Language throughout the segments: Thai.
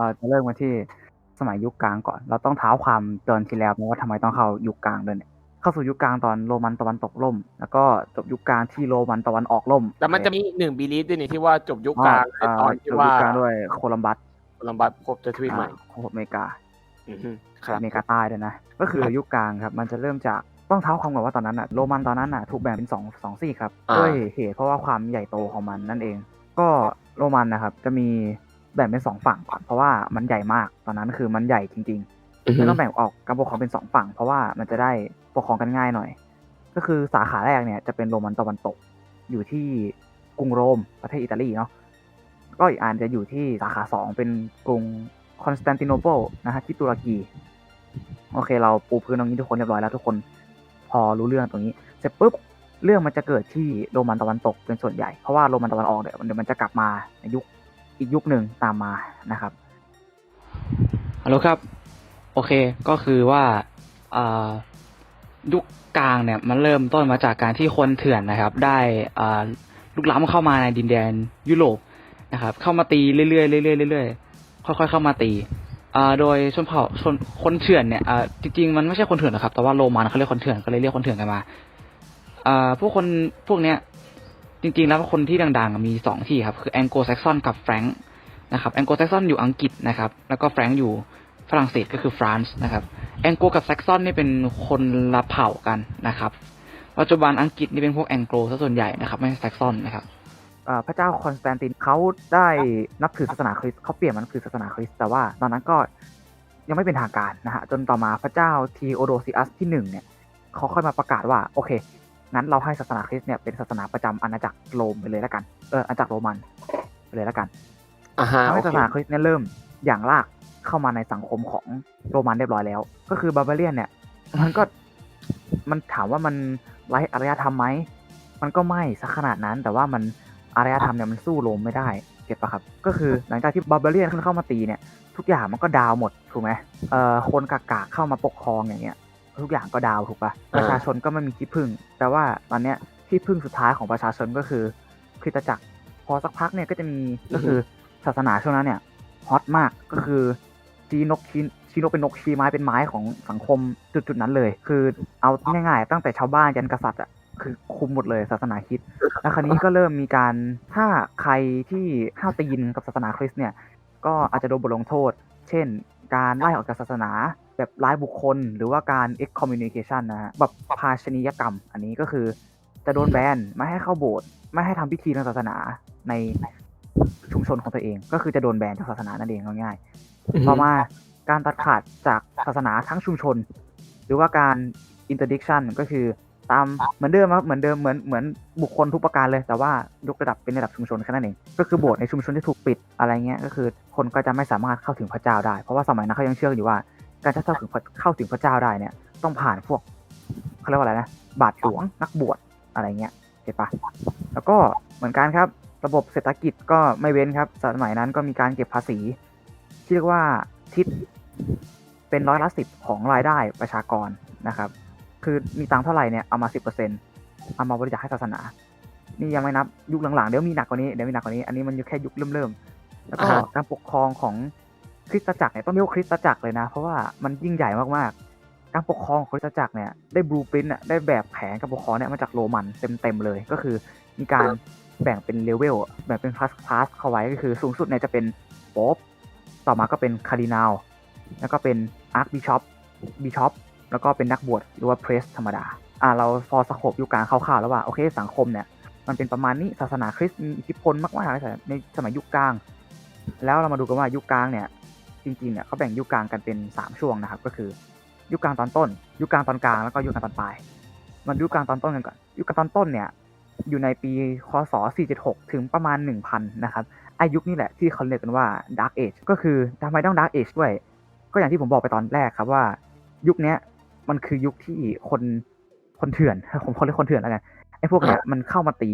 เราจะเริ่มกันที่สมัยยุคกลางก่อน เราต้องเท้าความตอนที่แล้วว่าทำไมต้องเข้ายุคกลางด้วยเนี่ยเข้าสู่ยุคกลางตอนโรมันตะวันตกล่ม แล้วก็จบยุคกลางที่โรมันตะวันออกล่ม แต่มันจะมีอีกหนึ่งบีลีฟด้วยนี่ที่ว่าจบยุคกลางในอ่าตอนจที่บว่ายุคกลางด้วยโคลัมบัสโคลัมบัสพบเจอทวีปใหม่อ่าของอเมริกาอือฮึครับอเมริกาใต้ด้วยนะ ก็คือครับยุคกลางครับ มันจะเริ่มจากต้องเท้าความก่อนว่าตอนนั้นอะโรมันตอนนั้นอะถูกแบ่งเป็นสองสองซี่ครับอ่าด้วยเหตุเพราะว่าความใหญ่โตของมันนั่นเอง ก็โรมันนะครับจะมี แบ่งเป็นสองฝั่งก่อนเพราะว่ามันใหญ่มากตอนนั้นคือมันใหญ่จริงอือๆฮึแล้วต้องแบ่งออกการปกครองเป็นสองฝั่ง เพราะว่ามันจะได้ปกครองกันง่ายหน่อย ก็คือสาขาแรกเนี่ยจะเป็นโรมันตะวันตก อยู่ที่กรุงโรมประเทศอิตาลีเนาะก็อีกอันจะอยู่ที่สาขาสองเป็นกรุงคอนสแตนติโนเปิลนะฮะที่ตุรกี โอเค เราปูพื้นตรงนี้ทุกคนเรียบร้อยแล้วทุกคนพอรู้เรื่องตรงนี้ เสร็จปุ๊บเรื่องมันจะเกิดที่โรมันตะวันตกเป็นส่วนใหญ่ เพราะว่าโรมันตะวันออกเนี่ยเดี๋ยวมันจะกลับมาในยุค อีกยุคหนึ่งตามมานะครับฮัลโหลครับ โอเคก็คือว่าอยุคกลางเนี่ยมันเริ่มต้นมาจากการที่คนเถื่อนนะครับ ได้อ่าลุกล้ำเข้ามาในดินแดนยุโรปนะครับ เข้ามาตีเรื่อยๆเรื่อยๆเรื่อยๆค่อยๆเข้ามาตีอ่าโดยชนเผ่าชนคนเถื่อนเนี่ยอ่าจริงๆมันไม่ใช่คนเถื่อนนะครับ แต่ว่าโรมันเขาเรียกคนเถื่อนก็เลยเรียกคนเถื่อนกันมาอ่าพวกคนพวกเนี้ย จริงๆ แล้วคนที่ดังๆ มีสองที่ครับ คือแองโกลแซกซอนกับแฟรงค์นะครับแองโกลแซกซอนอยู่อังกฤษนะครับ แล้วก็แฟรงค์อยู่ฝรั่งเศสก็คือฟรานซ์นะครับแองโกลกับแซกซอนนี่เป็นคนละเผ่ากันนะครับปัจจุบันอังกฤษนี่เป็นพวกแองโกลซะส่วนใหญ่นะครับ ไม่ใช่แซกซอนนะครับพระเจ้าคอนสแตนตินเขาได้นับถือศาสนาคริสต์เขาเปลี่ยนมันคือศาสนาคริสต์แต่ว่าตอนนั้นก็ยังไม่เป็นทางการนะฮะจนต่อมาพระเจ้าทีโอโดซิอัสที่หนึ่งเนี่ยเขาค่อยมาประกาศว่าโอเค งั้นเราให้ศาสนาคริสต์เนี่ยเป็นศาสนาประจำอาณาจักรโรมไปเลยแล้วกัน เอออาณาจักรโรมันไปเลยแล้วกันอ่าฮะทำโอให้เคศาสนาคริสต์เนี่ยเริ่มอย่างลากเข้ามาในสังคมของโรมันเรียบร้อยแล้ว ก็คือบาบาเลียนเนี่ย มันก็มันถามว่ามันไร้อารยธรรมไหม มันก็ไม่สักขนาดนั้น แต่ว่ามันอารยธรรมเนี่ยมันสู้โรมไม่ได้ เก็ตปะครับ ก็คือหลังจากที่บาบาเลียนเข้ามาตีเนี่ย ทุกอย่างมันก็ดาวหมด ถูกไหมเอ่อคนกากาเข้ามาปกครองอย่างเงี้ย ทุกอย่างก็ดาวถูกปะประชาชนก็ไม่มีที่พึ่ง แต่ว่าตอนเนี้ยที่พึ่งสุดท้ายของประชาชนก็คือคริสตจักร พอสักพักเนี่ยก็จะมีก็คือศาสนาช่วงนั้นเนี่ยฮอตมากก็คือชี้นกชี้ชี้นกเป็นนกชี้ไม้เป็นไม้ของสังคมจุดๆนั้นเลย คือเอาง่ายๆตั้งแต่ชาวบ้านยันกษัตริย์อะคือคุมหมดเลยศาสนาคริดแล้วคราวนี้ก็เริ่มมีการถ้าใครที่ห้าวตีนกับศาสนาคริสต์เนี่ยก็อาจจะโดนบทลงโทษ เช่น การไล่ออกจากศาสนา แบบร้ายบุคคลหรือว่าการ excommunication นะฮะแบบภาชนียกรรม อันนี้ก็คือจะโดนแบนไม่ให้เข้าโบสถ์ไม่ให้ทำพิธีทางศาสนาในชุมชนของตัวเอง ก็คือจะโดนแบนจากศาสนานั่นเองง่ายๆต่อมาการตัดขาดจากศาสนาทั้งชุมชน หรือว่าการ interdiction ก็คือตามเหมือนเดิมครับเหมือนเดิมเหมือนเหมือนบุคคลทุกประการเลย แต่ว่ายกระดับเป็นระดับชุมชนแค่นั้นเองก็คือโบสถ์ในชุมชนที่ถูกปิดอะไรเงี้ยก็คือคนก็จะไม่สามารถเข้าถึงพระเจ้าได้ เพราะว่าสมัยนั้นเขายังเชื่ออยู่ว่า การจะเข้าถึงพระเข้าถึงพระเจ้าได้เนี่ย ต้องผ่านพวกเขาเรียกว่าอะไรนะบาทหลวงนักบวชอะไรเงี้ยเก็ตปะแล้วก็เหมือนกันครับ ระบบเศรษฐกิจก็ไม่เว้นครับสมัยนั้นก็มีการเก็บภาษี ที่เรียกว่าทิศเป็นร้อยละสิบของรายได้ประชากรนะครับ คือมีตังค์เท่าไหร่เนี่ยเอามาสิบเปอร์เซ็นเอามาบริจาคให้ศาสนา นี่ยังไม่นับยุคหลังๆเดี๋ยวมีหนักกว่านี้เดี๋ยวมีหนักกว่านี้อันนี้มันอยู่แค่ยุคเริ่มๆแล้วก็อ่าฮะการปกครองของ คริสตจักรเนี่ยต้องเรียกว่าคริสตจักรเลยนะ เพราะว่ามันยิ่งใหญ่มากๆ การปกครองของคริสตจักรเนี่ยได้บลูปรินต์อะได้แบบแผนการปกครองเนี่ยมาจากโรมันเต็มๆเลยก็คือมีการแบ่งเป็นเลเวลแบ่งเป็นคลาสคลาสเข้าไว้ก็คือสูงสุดเนี่ยจะเป็นโป๊ปต่อมาก็เป็นคาร์ดินาลแล้วก็เป็นอาร์คบิชอปบิชอปแล้วก็เป็นนักบวชหรือว่าเพรสธรรมดาอ่าเราพอสโคบยุคกลางคร่าวๆแล้วว่าโอเคสังคมเนี่ยมันเป็นประมาณนี้ศาสนาคริสต์มีอิทธิพลมากๆเลยในสมัยยุคกลาง แล้วเรามาดูกันว่ายุคกลางเนี่ย จริงๆเนี่ยเขาแบ่งยุคกลางกันเป็น 3 ช่วงนะครับ ก็คือยุคกลางตอนต้น ยุคกลางตอนกลางแล้วก็ยุคกลางตอนปลายมาดูยุคกลางตอนต้นกันก่อนยุคกลางตอนต้นเนี่ยอยู่ในปีคศ 476 ถึงประมาณ 1,000 นะครับอายุคนี้แหละที่เขาเรียกกันว่า Dark Age ก็คือทำไมต้อง Dark Age ด้วย ก็อย่างที่ผมบอกไปตอนแรกครับว่า ยุคเนี้ยมันคือยุคที่คนคนเถื่อนผมเขาเรียกคนเถื่อนแล้วกันไอ้พวกเนี้ยมันเข้ามาตี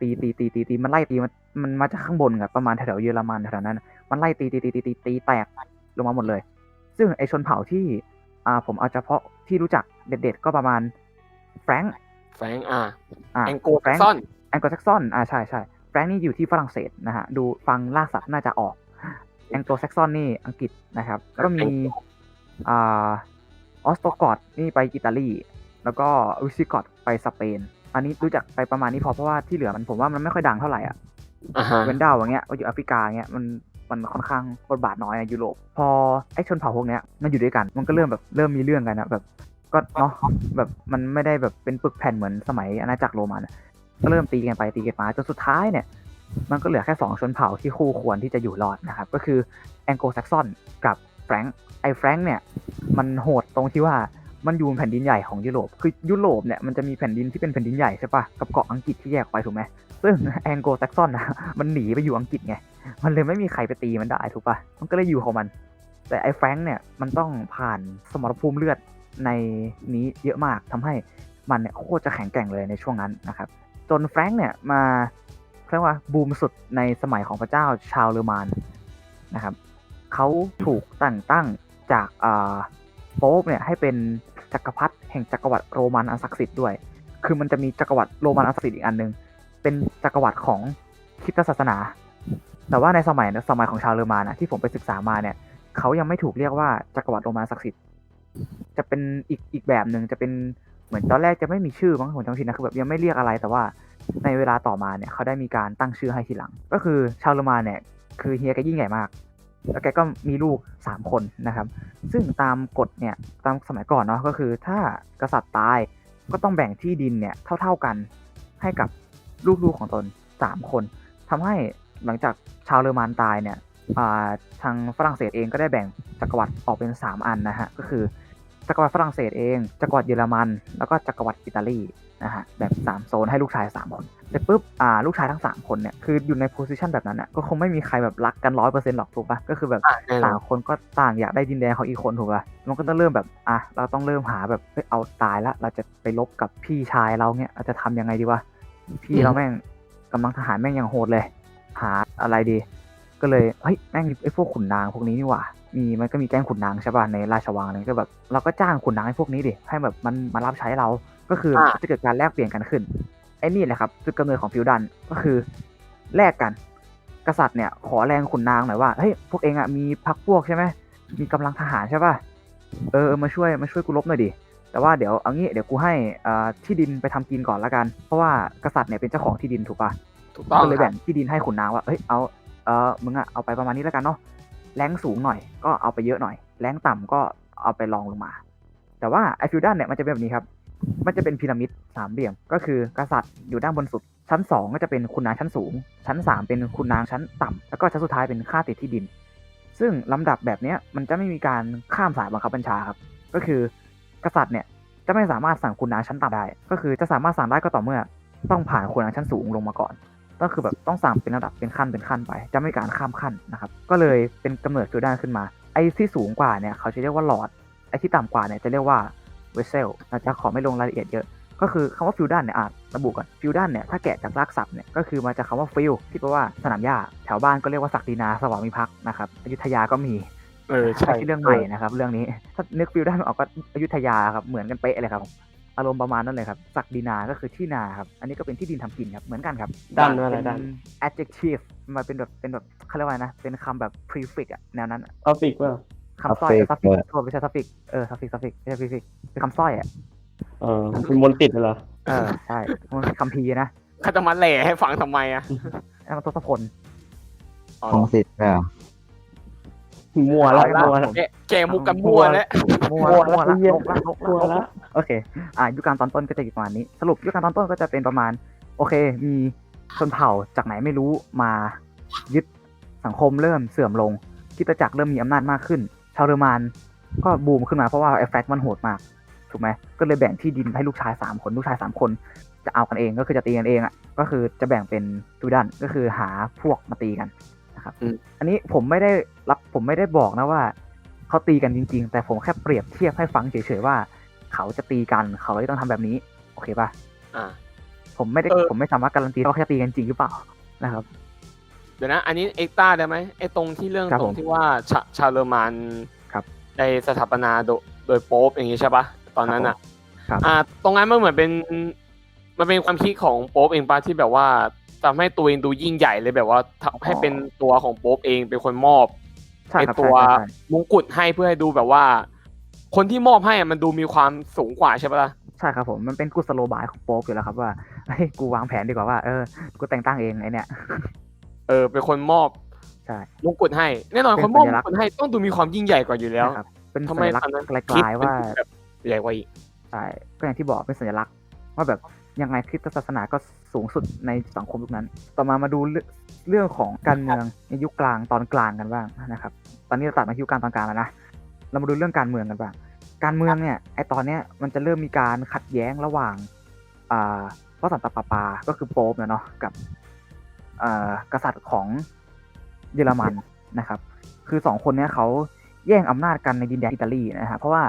ตีตีตีตีตีมันไล่ตีมันมันมาจากข้างบนครับประมาณแถวๆเยอรมันแถวๆนั้น มันไล่ตีตีตีตีตีตีแตกลงมาหมดเลย ซึ่งไอชนเผ่าที่อ่าผมเอาเฉพาะที่รู้จักเด็ดๆก็ประมาณแฟรงค์แฟรงค์อ่าอ่าแองโกลแฟรงค์ซอนแองโกลแซกซอนอ่าใช่ใช่แฟรงค์นี่อยู่ที่ฝรั่งเศสนะฮะดูฟังล่าสัตว์น่าจะออกแองโกลแซกซอนนี่อังกฤษนะครับแล้วก็มีอ่าออสโตกอดนี่ไปอิตาลี แล้วก็วิซิกอดไปสเปน อันนี้รู้จักไปประมาณนี้พอเพราะว่าที่เหลือมันผมว่ามันไม่ค่อยดังเท่าไหร่อะอ่าฮะเวนดาวอย่างเงี้ยอยู่แอฟริกาอย่างเงี้ยมัน มันค่อนข้างบทบาทน้อยอะยุโรปพอไอ้ชนเผ่าพวกเนี้ยมันอยู่ด้วยกัน มันก็เริ่มแบบเริ่มมีเรื่องกันนะแบบก็เนาะแบบมันไม่ได้แบบเป็นปึกแผ่นเหมือนสมัยอาณาจักรโรมันก็เริ่มตีกันไปตีกันมาจนสุดท้ายเนี่ย มันก็เหลือแค่สองชนเผ่าที่คู่ควรที่จะอยู่รอดนะครับ ก็คือแองโกลแซกซอนกับแฟรงค์ไอ้แฟรงค์เนี่ย มันโหดตรงที่ว่ามันอยู่บนแผ่นดินใหญ่ของยุโรป คือยุโรปเนี่ยมันจะมีแผ่นดินที่เป็นแผ่นดินใหญ่ใช่ปะกับเกาะอังกฤษที่แยกออกไปถูกไหม ซึ่งแองโกลแซกซอนนะมันหนีไปอยู่อังกฤษไง มันเลยไม่มีใครไปตีมันได้ถูกปะมันก็เลยอยู่ของมัน แต่ไอ้แฟรงค์เนี่ยมันต้องผ่านสมรภูมิเลือดในนี้เยอะมากทำให้มันเนี่ยโคตรจะแข็งแกร่งเลยในช่วงนั้นนะครับ จนแฟรงค์เนี่ยมาเรียกว่าบูมสุดในสมัยของพระเจ้าชาวเลอรมานนะครับเขาถูกแต่งตั้งจากอ่าโป๊ปเนี่ยให้เป็นจักรพรรดิแห่งจักรวรรดิโรมันอันศักดิ์สิทธิ์ด้วย คือมันจะมีจักรวรรดิโรมันอันศักดิ์สิทธิ์อีกอันหนึ่ง เป็นจักรวรรดิของคริสตศาสนา แต่ว่าในสมัยสมัยของชาวเลอร์มานะที่ผมไปศึกษามาเนี่ยเขายังไม่ถูกเรียกว่าจักรวรรดิโรมันศักดิ์สิทธิ์จะเป็นอีกอีกแบบหนึ่งจะเป็นเหมือนตอนแรกจะไม่มีชื่อมั้งผมจำผิดนะคือแบบยังไม่เรียกอะไรแต่ว่าในเวลาต่อมาเนี่ยเขาได้มีการตั้งชื่อให้ทีหลัง ก็คือชาวเลอร์มานเนี่ยคือเฮียแกยิ่งใหญ่มาก แล้วแกก็มีลูกสามคนนะครับ ซึ่งตามกฎเนี่ยตามสมัยก่อนเนาะก็คือถ้ากษัตริย์ตายก็ต้องแบ่งที่ดินเนี่ยเท่า ๆกันให้กับ ลูกๆของตนสามคนทำให้หลังจากชาวเลอร์มานตายเนี่ยอ่าทางฝรั่งเศสเองก็ได้แบ่งจักรวรรดิออกเป็น 3 อันนะฮะก็คือจักรวรรดิฝรั่งเศสเองจักรวรรดิเยอรมัน แล้วก็จักรวรรดิอิตาลีนะฮะแบบสามโซนให้ลูกชายสามคนเสร็จปุ๊บอ่าลูกชายทั้งสามคนเนี่ยคืออยู่ในโพสิชันแบบนั้นอะก็คงไม่มีใครแบบรักกันร้อยเปอร์เซ็นต์หรอกถูกปะก็คือแบบอ่าแน่นอต่านงคนก็ต่างอยากได้ดินแดนของอีกคนถูกป่ะมันก็ต้องเริ่มแบบอะเราต้องเริ่มหาแบบเฮ้ยเอาตายละเราจะไปลบกับพี่ชายเราเนี่ยเราจะทำยังไงดีวะ พี่เราแม่งกำลังทหารแม่งยังโหดเลย หาอะไรดี ก็เลยเฮ้ยแม่งมีไอ้พวกขุนนางพวกนี้นี่หว่า มีมันก็มีแก๊งขุนนางใช่ป่ะในราชวังอะไรก็แบบเราก็จ้างขุนนางให้พวกนี้ดิให้แบบมันมารับใช้เรา ก็คืออาจะเกิดการแลกเปลี่ยนกันขึ้นไอ้นี่แหละครับจุดกำเนิดของฟิวดันก็คือแลกกัน กษัตริย์เนี่ยขอแรงขุนนางหน่อยว่าเฮ้ยพวกเองอะมีพักพวกใช่ไหมมีกำลังทหารใช่ป่ะเออเออมาช่วยมาช่วยกูลบหน่อยดิ แต่ว่าเดี๋ยวเอางี้เดี๋ยวกูให้อ่าที่ดินไปทำกินก่อนละกัน เพราะว่ากษัตริย์เนี่ยเป็นเจ้าของที่ดินถูกป่ะถูกต้องก็เลยครัแบ่บงที่ดินให้ขุนนางว่าเฮ้ยเอาเออมึงอะเอาไปประมาณนี้แล้วกันเนาะแรงสูงหน่อยก็เอาไปเยอะหน่อย แรงต่ำก็เอาไปลองลงมา แต่ว่าไอฟิวดันเนี่ยมันจะเป็นแบบนี้ครับ มันจะเป็นพีระมิดสามเหลี่ยม ก็คือกษัตริย์อยู่ด้านบนสุด ชั้นสองก็จะเป็นคุณนางชั้นสูง ชั้นสามเป็นคุณนางชั้นต่ำแล้วก็ชั้นสุดท้ายเป็นข้าติดที่ดิน ซึ่งลำดับแบบเนี้ยมันจะไม่มีการข้ามสายบังคับบัญชาครับ ก็คือ กษัตริย์เนี่ยจะไม่สามารถสั่งคุณนางชั้นต่ำได้ ก็คือจะสามารถสั่งได้ก็ต่อเมื่อ ต้องผ่านคุณนางชั้นสูงลงมาก่อน ก็คือแบบต้องสั่งเป็นระดับเป็นขั้นเป็นขั้นไป จะไม่การข้ามขั้นนะครับ ก็เลยเป็นกำเนิดฟิวดันขึ้นมา ไอ้ที่สูงกว่าเนี่ยเขาจะเรียกว่าหลอด ไอ้ที่ต่ำกว่าเนี่ยจะเรียกว่าเวเซลเราจะขอไม่ลงรายละเอียดเยอะ ก็คือคำว่าฟิวดันเนี่ยอะระบุก่อนฟิวดันเนี่ยถ้าแกะจากรากศัพท์เนี่ยก็คือมาจากคำว่าฟิลที่แปลว่าสนามหญ้า แถวบ้านก็เรียกว่าศักดินาสวามิภักดิ์นะครับอยุธยาก็มี เออใช่ไม่ใช่เรื่องใหม่นะครับ เรื่องนี้ถ้านึกฟิลดันออกก็อยุธยาครับเหมือนกันเป๊ะเลยครับอารมณ์ประมาณนั้นเลยครับศักดินา ก็คือที่นาครับ อันนี้ก็เป็นที่ดินทำกินครับ เหมือนกันครับด้านอะไรเป็นด้าน adjective มาเป็นแบบเป็นแบบเขาเรียกว่าไงนะ เป็นคำแบบ prefix อะแนวนั้นอะท็อปิกว่าคำสร้อย Suffix suffix ด้วยโทษไม่ใช่ suffix เออ suffix suffix ไม่ใช่ prefix เป็นคำสร้อยอะเออคุณมนต์ติดเหรอ เออ ใช่มันคำพีร์นะเขาจะมาแหล่ให้ฟังทำไมอะนั่นมันทศพลอ๋อของสิทธิ์เนี่ยเหรอ มัวละเอาละมัวละแกแกมุกกันมั่วแล้ว มั่วมั่วมั่วละละเหี้ยลกละลกมัวละลละกละโอเค อ่ายุคการตอนต้นก็จะอยู่ประมาณนี้ สรุปยุคการตอนต้นก็จะเป็นประมาณ โอเค มีชนเผ่าจากไหนไม่รู้มายึดสังคมเริ่มเสื่อมลงคริดจักรเริ่มมีอำนาจมากขึ้น ชาวเรมันก็บูมขึ้นมาเพราะว่าไอ้แฟกมันโหดมากถูกไหมก็เลยแบ่งที่ดินให้ลูกชายสามคนลูกชายสามคน จะเอากันเองก็คือจะตีกันเองอะก็คือจะแบ่งเป็นดูดันก็คือหาพวกมาตีกัน นะครับอืมอันนี้ผมไม่ได้รับผมไม่ได้บอกนะว่าเขาตีกันจริง ๆ แต่ผมแค่เปรียบเทียบให้ฟังเฉยๆว่า เขาจะตีกันเขาเลยต้องทำแบบนี้ โอเคป่ะอ่า ผมไม่ได้เออผมไม่สามารถการันตีว่าเขาจะตีกันจริงหรือเปล่านะครับ เดี๋ยวนะ อันนี้เอ็กต้าได้ไหมไอ้ตรงที่เรื่องครับตรผงมที่ว่าชาชาวเลอร์มันครับได้สถาปนาโดยโดยโป๊ปอย่างนี้ใช่ปะตอนนั้นอะครับอ่า ตรงนั้นมันเหมือนเป็นมันเป็นความคิดของโป๊ปเองปะที่แบบว่า ทำให้ตัวเองดูยิ่งใหญ่เลยแบบว่าทำให้เป็นตัวของโป๊ปเองเป็นคนมอบใช่ไอครับตัวใช่ใช่ใช่มงกุฎให้เพื่อให้ดูแบบว่า คนที่มอบให้อะมันดูมีความสูงกว่าใช่ปะล่ะ ใช่ครับผมมันเป็นกุศโลบายของโป๊ปอยู่แล้วครับว่าเฮ้ยกูวางแผนดีกว่าว่าเออกูแต่งตั้งเองไอเนี่ย เออเป็นคนมอบใช่ มงกุฎให้ แน่นอนเป็นคนมอบสัมญงลักษณ์ กุฎให้ต้องดูมีความยิ่งใหญ่กว่าอยู่แล้ว นะครับเป็นทำสัไมญลักษตอนณ์นั้นไกคิดลๆเป็นว่าแบบใหญ่กว่าอีก ใช่ก็อย่างที่บอกเป็นสัญลักษณ์ว่าแบบ ยังไงคริสตศาสนาก็สูงสุดในสังคมยุคนั้น ต่อมามาดูเรื่องของการเมืองในยุคกลางตอนกลางกันบ้างนะครับ ตอนนี้เราตัดมายุคกลางตอนกลางแล้วนะ เรามาดูเรื่องการเมืองกันบ้าง การเมืองเนี่ย ไอตอนเนี้ยมันจะเริ่มมีการขัดแย้งระหว่างอ่าพระสันตะปาปา ก็คือโป๊ปเนี่ยเนาะ กับอ่ากษัตริย์ของเยอรมันนะครับ คือสองคนเนี้ยเขาแย่งอำนาจกันในดินแดนอิตาลีนะฮะเพราะว่า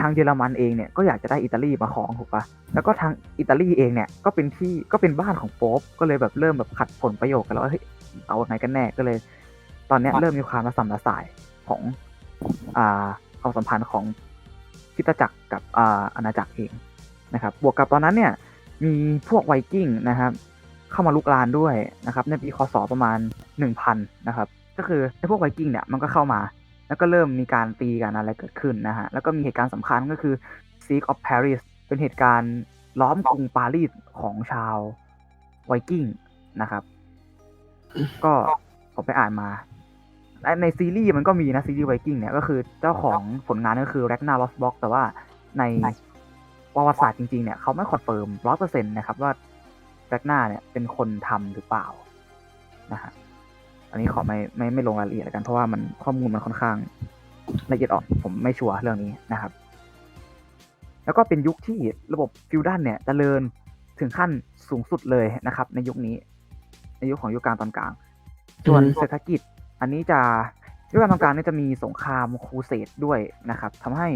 ทางเยอรมันเองเนี่ยก็อยากจะได้อิตาลีมาครองถูกปะแล้วก็ทางอิตาลีเองเนี่ยก็เป็นที่ก็เป็นบ้านของโป๊ปก็เลยแบบเริ่มแบบขัดผลประโยชน์กันแล้วว่าเฮ้ยเอาไงกันแน่ก็เลย ตอนเนี้ยเริ่มมีความระสำระสายของอ่าความสัมพันธ์ของคริสตจักรกับอ่าอาณาจักรเองนะครับ บวกกับตอนนั้นเนี่ยมีพวกไวกิ้งนะครับ เข้ามาลุกลานด้วยนะครับในปีคศประมาณ 1000 นะครับ ก็คือไอ้พวกไวกิ้งเนี่ยมันก็เข้ามา แล้วก็เริ่มมีการตีกันอะไรเกิดขึ้นนะฮะ แล้วก็มีเหตุการณ์สำคัญก็คือ Siege of Paris เป็นเหตุการณ์ล้อมกรุงปารีสของชาวไวกิ้งนะครับ ก็ผมไปอ่านมาและในซีรีส์มันก็มีนะซีรีส์ไวกิ้งเนี่ยก็คือเจ้าของผลงานก็คือ Ragnar Lothbrok แต่ว่าในประวัติศาสตร์จริงๆเนี่ยเขาไม่คอนเฟิร์มร้อยเปอร์เซ็นต์นะครับว่า Ragnar เนี่ยเป็นคนทำหรือเปล่านะฮะ อันนี้ขอไม่ไม่ไม่ลงรายละเอียดแล้วกันเพราะว่ามันข้อมูลมันค่อนข้างละเอียดอ่อนผมไม่ชัวร์เรื่องนี้นะครับ แล้วก็เป็นยุคที่ระบบฟิวดันเนี่ยเจริญถึงขั้นสูงสุดเลยนะครับ ในยุคนี้ ในยุคของยุคกลางตอนกลาง ส่วนอืมเศรษฐกิจ อันนี้จะยุคกลางตอนกลางเนี่ยจะมีสงครามครูเสดด้วยนะครับทำให้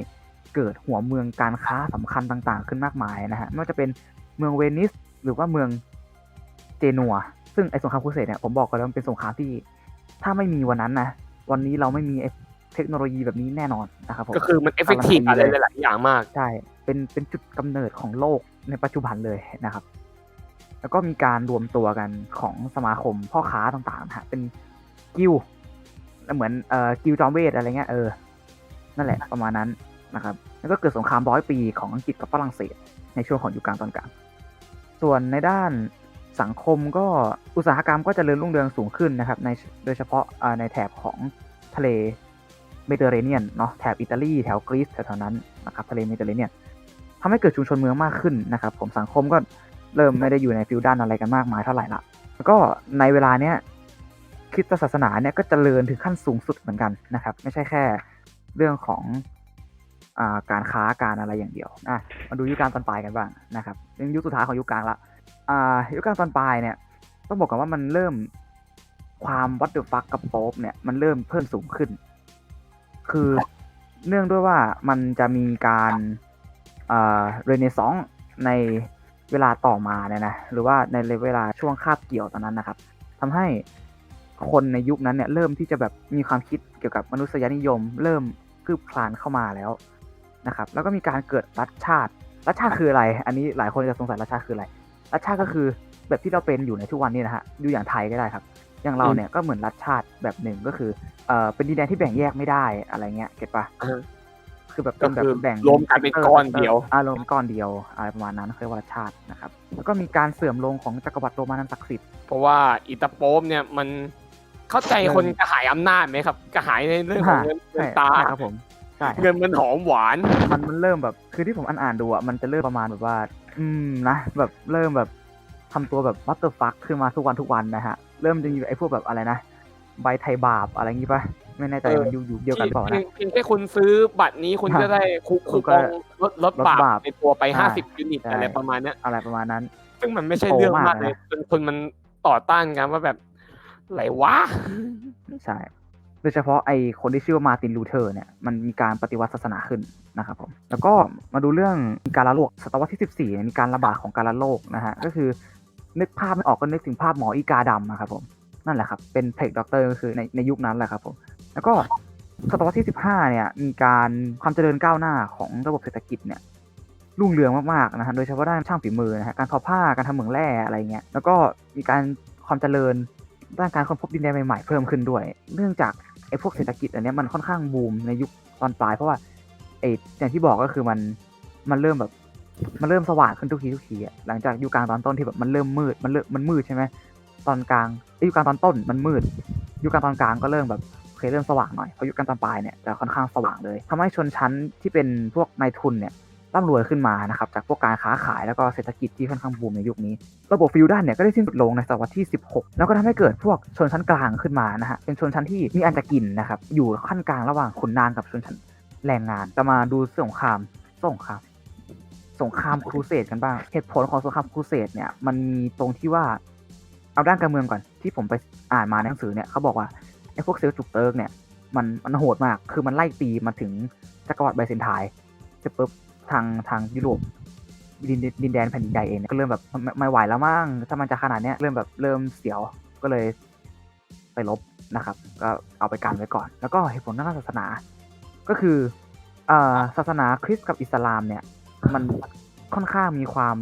เกิดหัวเมืองการค้าสำคัญต่างๆ ขึ้นมากมายนะฮะไม่ว่าจะเป็นเมืองเวนิสหรือว่าเมืองเจนัว ซึ่งไอสงครามครูเสดเนี่ยผมบอกกันแล้วมันเป็นสงครามที่ ถ้าไม่มีวันนั้นนะวันนี้เราไม่มีไอ้เทคโนโลยีแบบนี้แน่นอนนะครับผมก็คือมันเอฟเฟกตีฟอะไรหลายๆอย่างมากใช่เป็นเป็นจุดกำเนิดของโลกในปัจจุบันเลยนะครับ แล้วก็มีการรวมตัวกันของสมาคมพ่อค้าต่างๆนะฮะเป็นกิลด์เหมือนเอ่อกิลด์จอมเวทอะไรเงี้ยเออนั่นแหละประมาณนั้นนะครับ แล้วก็เกิดสงครามร้อยปีของอังกฤษกับฝรั่งเศสในช่วงของยุคกลางตอนกลางส่วนในด้าน สังคมก็อุตสาหกรรมก็จเจริญรุ่งเรืองสูงขึ้นนะครับในโดยเฉพาะในแถบของทะเลเมดิเตอร์เรเนียนเนาะแถบอิตาลีแถวกรีซแถวๆนั้นนะครับทะเลเมดิเตอร์เรเนียนทำให้เกิดชุมชนเมืองมากขึ้นนะครับ ผมสังคมก็เริ่มไม่ได้อยู่ในฟิวดันอะไรกันมากมายเท่าไหร่ละแล้วก็ในเวลาเนี้ยคริสตศาสนาเนี่ยก็เจริญถึงขั้นสูงสุดเหมือนกันนะครับ ไม่ใช่แค่เรื่องของอาการค้าการอะไรอย่างเดียวอะมาดูยุคกลางตอนปลายกันบ้างนะครับยุคสุดท้ายของยุคกลางละ อ่ายุคกลางตอนปลายเนี่ย ต้องบอกกันว่ามันเริ่มความวัตถุฟักกับโป๊ปเนี่ยมันเริ่มเพิ่มสูงขึ้น คือเนื่องด้วยว่ามันจะมีการเรเนซองส์ในเวลาต่อมาเนี่ยนะหรือว่าในเวลาช่วงคาบเกี่ยวตอนนั้นนะครับทำให้คนในยุคนั้นเนี่ย เริ่มที่จะแบบมีความคิดเกี่ยวกับมนุษยนิยม เริ่มคืบคลานเข้ามาแล้วนะครับ แล้วก็มีการเกิดรัฐชาติรัฐชาติคืออะไร อันนี้หลายคนจะสงสัยรัฐชาติคืออะไร รัฐชาติก็คือแบบที่เราเป็นอยู่ในทุกวันนี้นะฮะดูอย่างไทยก็ได้ครับ อย่างเราเนี่ยก็เหมือนรัฐชาติแบบหนึ่งก็คือเอ่อเป็นดินแดนที่แบ่งแยกไม่ได้อะไรเงี้ยเก็ตปะอ่าฮะคือแบบเป็นแบบก็คือแบ่งรวมกันเป็นก้อนเดียวอ่ารวมเป็นก้อนเดียวอะไรประมาณนั้นเรียกว่ารัฐชาตินะครับ แล้วก็มีการเสื่อมลงของจักรวรรดิโรมันอันศักดิ์สิทธิ์เพราะว่าอิตาโป๊ปเนี่ยมันเข้าใจคนกระหายอำนาจไหมครับกระหายในเรื่องของเงินเงิใช่นตาใช่ครับผม ใช่เงินมันหอมหวาน มันมันเริ่มแบบ คือที่ผมอ่านอ่านๆดูอะมันจะเริ่มประมาณแบบว่า อืมนะแบบเริ่มแบบทำตัวแบบวัตเตอร์ฟักขึ้นมาทุกวันทุกวันนะฮะ เริ่มจะมีไอ้พวกแบบอะไรนะใบไทยบาปอะไรงี้ปะไม่แน่ใจเออมันอยู่อยู่เดียวกันเปล่าเพียนะงเพียงแค่คุณซื้อบัตรนี้คุณฮะก็ได้คูคุคูณปก็องลดลดลดบาปบาปในตัวไปใช่ห้าสิบยูนิตใช่อะไรประมาณเนี้ยอะไรประมาณนั้น ซึ่งมันไม่ใช่โตเรื่องมากมากนะเลยจนคนมันต่อต้านกันว่าแบบไหลวะใช่โดยเฉพาะไอคนที่ชื่อว่ามาตินลูเทอร์เนี่ยมันมีการปฏิวัติศาสนาขึ้นนะครับผมแล้วก็มาดูเรื่องการละโรคศตวรรษที่ 14เนี่มีการระบาดของการละโรคนะฮะก็คือนึกภาพไม่ออกก็นึกถึงภาพหมออีกาดำนะครับผมนั่นแหละครับเป็นเพลกด็อกเตอร์ก็คือในในยุคนั้นแหละครับผมแล้วก็ศตวรรษที่ 15 เนี่ยมีการความเจริญก้าวหน้าของระบบเศรษฐกิจเนี่ยรุ่งเรืองมากๆนะฮะโดยเฉพาะด้านช่างฝีมือนะฮะการทอผ้าการทำเหมืองแร่อะไรเงี้ยแล้วก็มีการความเจริญด้านการค้นพบดินแดนใหม่ๆเพิ่มขึ้นด้วย เนื่องจาก ไอ้พวกเศรษฐกิจอันนี้มันค่อนข้างบูมในยุคตอนปลายเพราะว่าไอ้อย่างที่บอกก็คือมันมันเริ่มแบบมันเริ่มสว่างขึ้นทุกทีทุกทีอะหลังจากยุคกลางตอนต้นที่แบบมันเริ่มมืดมันเริ่มมันมืดใช่ไหมตอนกลางไอ้ยุคกลางตอนต้นมันมืดยุคกลางตอนกลางก็เริ่มแบบเคเริ่มสว่างหน่อยเพราะยุคกลางตอนปลายเนี่ยจะค่อนข้างสว่างเลยทำให้ชนชั้นที่เป็นพวกนายทุนเนี่ย ร่ำรวยขึ้นมานะครับจากพวกการค้าขายแล้วก็เศรษฐกิจที่ค่อนข้างบูมในยุคนี้ ระบบฟิวดัลเนี่ยก็ได้สิ้นสุดลงในศตวรรษที่ 16 แล้วก็ทำให้เกิดพวกชนชั้นกลางขึ้นมานะฮะเป็นชนชั้นที่มีอันจะกินนะครับอยู่ขั้นกลางระหว่างขุนนางกับชนชั้นแรงงานจะมาดูสงครามสงครามสงครามครูเสดกันบ้างเหตุผลของสงครามครูเสดเนี่ยมันมีตรงที่ว่าเอาด้านการเมืองก่อนที่ผมไปอ่านมาในหนังสือเนี่ยเขาบอกว่าไอ้พวกเซลจุกเติร์กเนี่ยมันมันโหดมากคือมันไล่ตีมาถึงจักรวรรดิไบเซนไทน์เสร็จปุ๊บ ทางทางยุโรปดินดินแดนแผ่นดินใหญ่เองเนี่ยก็เริ่มแบบไม่ไหวแล้วมั้งถ้ามันจะขนาดเนี้ยเริ่มแบบเริ่มเสียวก็เลยไปลบนะครับ ก็เอาไปกันไว้ก่อน แล้วก็เหตุผลด้านศาสนา ก็คืออ่อศาสนาคริสต์กับอิสลามเนี่ย มันค่อนข้างมีความ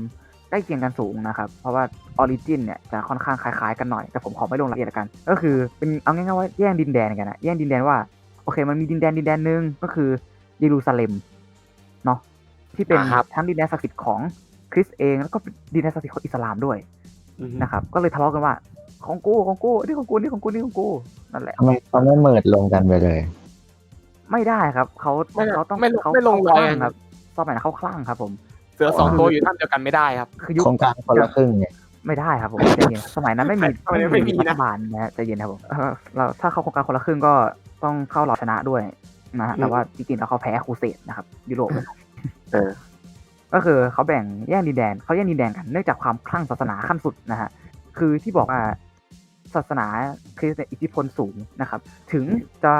ใกล้เคียงกันสูงนะครับ เพราะว่าออริจินเนี่ยจะค่อนข้างคล้ายๆกันหน่อยแต่ผมขอไม่ลงรายละเอียดกัน ก็คือเป็นเอาง่ายๆว่าแย่งดินแดนกันนะแย่งดินแดนว่าโอเค มันมีดินแดนดินแดนหนึ่งก็คือเยรูซาเล็มเนาะ ที่เป็นอ่าครับ ทั้งดินแดนศักดิ์สิทธิ์ของคริสต์เองแล้วก็ดินแดนศักดิ์สิทธิ์ของอิสลามด้วยนะครับ ก็เลยทะเลาะกันว่า ของกูของกูนี่ของกูนี่ของกูนี่ของกูนั่นแหละทำไมเขาไม่เมิดลงกันไปเลย ไม่ได้ครับเขาไม่เขาต้องไม่ลงเขาไม่ลงเขารอยคลั่กันงครับสมัยนั้นเขาคลั่งครับ ผม เสือสองตัวอยู่ท่านเดียวกันไม่ได้ครับ คือยุคโครงการคนละครึ่งเนี่ยไม่ได้ครับผมใจเย็นสมัยนั้นไม่มีสมัยนั้นไม่มีนะรัฐบาลนะฮะใจเย็นครับผมเออเราถ้าเข้าโครงการคนละครึ่งก็ต้องเข้าเราชนะด้วยนะฮะแต่ว่าจริงๆแล้วเขาแพ้ครูเสดนะครับ ยุโรป เออ ก็คือเขาแบ่งแย่งดินแดนเขาแย่งดินแดนกันเนื่องจากความคลั่งศาสนาขั้นสุดนะฮะคือที่บอกว่าศาสนาคริสต์เนี่ยอิทธิพลสูงนะครับ ถึงจะ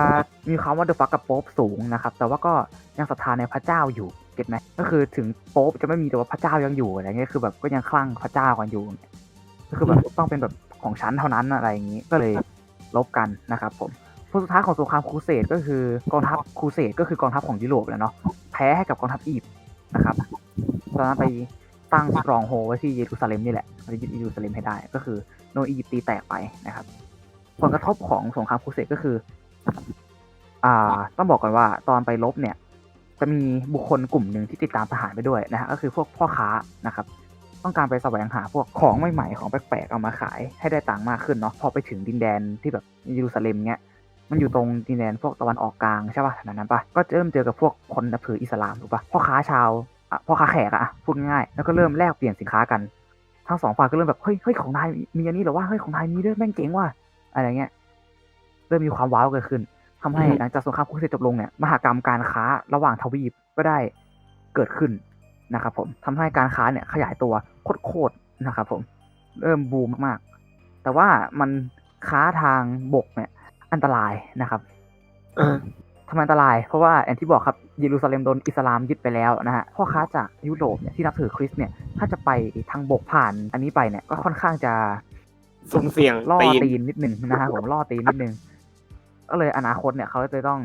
มีคำว่าเดอะฟักกับโป๊ปสูงนะครับ แต่ว่าก็ยังศรัทธาในพระเจ้าอยู่เก็ตไหมก็คือถึงโป๊ปจะไม่มีแต่ว่าพระเจ้ายังอยู่อะไรเงี้ยคือแบบก็ยังคลั่งพระเจ้ากันอยู่ ก็คือแบบต้องเป็นแบบของฉันเท่านั้นอะไรอย่างนี้ก็เลยลบกันนะครับผม ผลสุดท้ายของสงครามครูเสดก็คือกองทัพครูเสดก็คือกองทัพของยุโรปแหละเนาะแพ้ให้กับกองทัพอียิปต์นะครับตอนนั้นไปตั้งสตรองโฮไว้ที่เยรูซาเล็มนี่แหละไปยึดเยรูซาเล็มให้ได้ ก็คือโดนอียิปต์ตีแตกไปนะครับผลกระทบของสงครามครูเสดก็คือ อ่า ต้องบอกก่อนว่าตอนไปลบเนี่ย จะมีบุคคลกลุ่มหนึ่งที่ติดตามทหารไปด้วยนะฮะก็คือพวกพ่อค้านะครับ ต้องการไปแสวงหาพวกของใหม่ๆของแปลกๆเอามาขายให้ได้ตังค์มากขึ้นเนาะพอไปถึงดินแดนที่แบบเยรูซาเล็มเนี้ย มันอยู่ตรงดินแดนพวกตะวันออกกลางใช่ป่ะขนาดนั้นป่ะก็เริ่มเจอกับพวกคนนับถืออิสลามถูกป่ะพ่อค้าชาวอะพ่อค้าแขกอะอะพูดง่ายๆแล้วก็เริ่มแลกเปลี่ยนสินค้ากัน ทั้งสองฝ่ายก็เริ่มแบบเฮ้ยเฮ้ยของนายมีอันนี้เหรอวะเฮ้ยของนายมีด้วยแม่งเจ๋งว่ะอะไรเงี้ยเริ่มมีความว้าวเกิดขึ้นทำให้หลังจากสงครามครูเสดจบลงเนี่ยมหากรรมการค้าระหว่างทวีปก็ได้เกิดขึ้นนะครับผมทำให้การค้าเนี่ยขยายตัวโคตรๆนะครับผมเริ่มบูมมากๆแต่ว่ามันค้าทางบกเนี่ย อันตรายนะครับเออทำไมอันตราย เพราะว่าอย่างที่บอกครับเยรูซาเล็มโดนอิสลามยึดไปแล้วนะฮะพ่อค้าจากยุโรปเนี่ยที่นับถือคริสต์เนี่ยถ้าจะไปทางบกผ่านอันนี้ไปเนี่ยก็ค่อนข้างจะสุ่มเสี่ยงล่อตีนตีนนิดนึงนะฮะผมล่อตีนนิดนึงก็เลยอนาคตเนี่ยเขาจะต้อง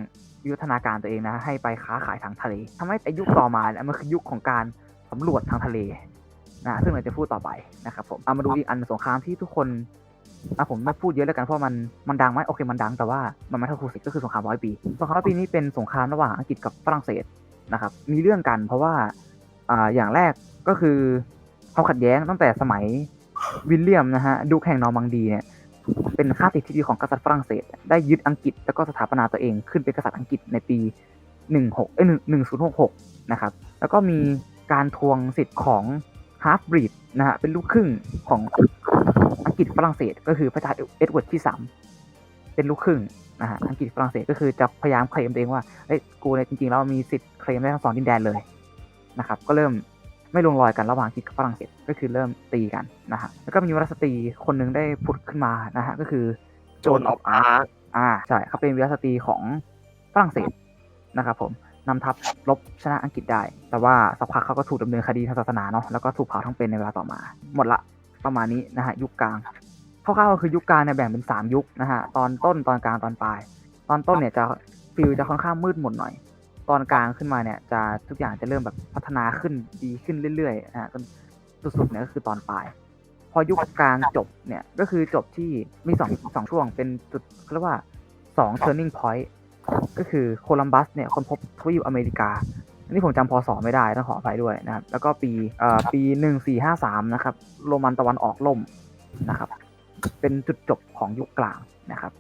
ยุทธนาการตัวเองนะ ให้ไปค้าขายทางทะเลทำให้ไอ้ยุคต่อมาเนี่ยมันคือยุคของการสำรวจทางทะเลนะซึ่งเราจะพูดต่อไปนะครับผมเอามาดูอีกอันสงครามที่ทุกคน อะผมไม่พูดเยอะแล้วกันเพราะมันมันดังไหมโอเคมันดังแต่ว่ามันไม่เท่าครูสิกก็คือสงครามร้อยปีสงครามร้อยปีนี้เป็นสงครามระหว่างอังกฤษกับฝรั่งเศสนะครับ มีเรื่องกันเพราะว่าอ่าอย่างแรกก็คือควาขัดแย้งตั้งแต่สมัยวิลเลียมนะฮะดูแห่งนอร์มังดีเนี่ยเป็นค่าติดที่ดีของกษัตริย์ฝรั่งเศส ได้ยึดอังกฤษแล้วก็สถาปนาตัวเองขึ้นเป็นกษัตริย์อังกฤษในปี 16เอ้ย1066 นะครับ แล้วก็มีการทวงสิทธิ์ของฮาร์ฟบรีดนะฮะเป็นลูกครึ่งของ อังกฤษฝรั่งเศสก็คือพระเจ้าเอ็ดเวิร์ดที่3เป็นลูกครึ่งนะฮะอังกฤษฝรั่งเศสก็คือจะพยายามเคลมตัวเองว่าเอ้ยกูเนี่ยจริงๆแล้วมีสิทธิ์เคลมได้ทั้งสองดินแดนเลยนะครับ ก็เริ่มไม่ลงรอยกันระหว่างอังกฤษกับฝรั่งเศสก็คือเริ่มตีกันนะฮะแล้วก็มีวรสตรีคนหนึ่งได้ผุดขึ้นมานะฮะก็คือโจนออฟอาร์อ่าใช่เขาเป็นวีรสตรีของฝรั่งเศสนะครับผมนำทัพรบชนะอังกฤษได้ แต่ว่าสักพักเขาก็ถูกดำเนินคดีทางศาสนาเนาะแล้วก็ถูกเผาทั้งเป็นในเวลาต่อมา หมดละ ประมาณนี้นะฮะยุคกลางคร่าวๆก็คือยุคกลางเนี่ยแบ่งเป็นสามยุคนะฮะตอนต้นตอนกลางตอนปลาย ตอนต้นเนี่ยจะฟิลจะค่อนข้างมืดหมดหน่อย ตอนกลางขึ้นมาเนี่ยจะทุกอย่างจะเริ่มแบบพัฒนาขึ้นดีขึ้นเรื่อยๆนะฮะจนสุดๆเนี่ยก็คือตอนปลาย พอยุคกลางจบเนี่ยก็คือจบที่มีสองสองช่วงเป็นจุดเขาเรียกว่าสอง turning point ก็คือโคลัมบัสเนี่ยค้นพบทวีปอเมริกา อันนี้ผมจำพศไม่ได้ต้องขออภัยด้วยนะครับ แล้วก็ปีเอ่อปีหนึ่งสี่ห้าสามนะครับ โรมันตะวันออกล่มนะครับ เป็นจุดจบของยุคกลางนะครับ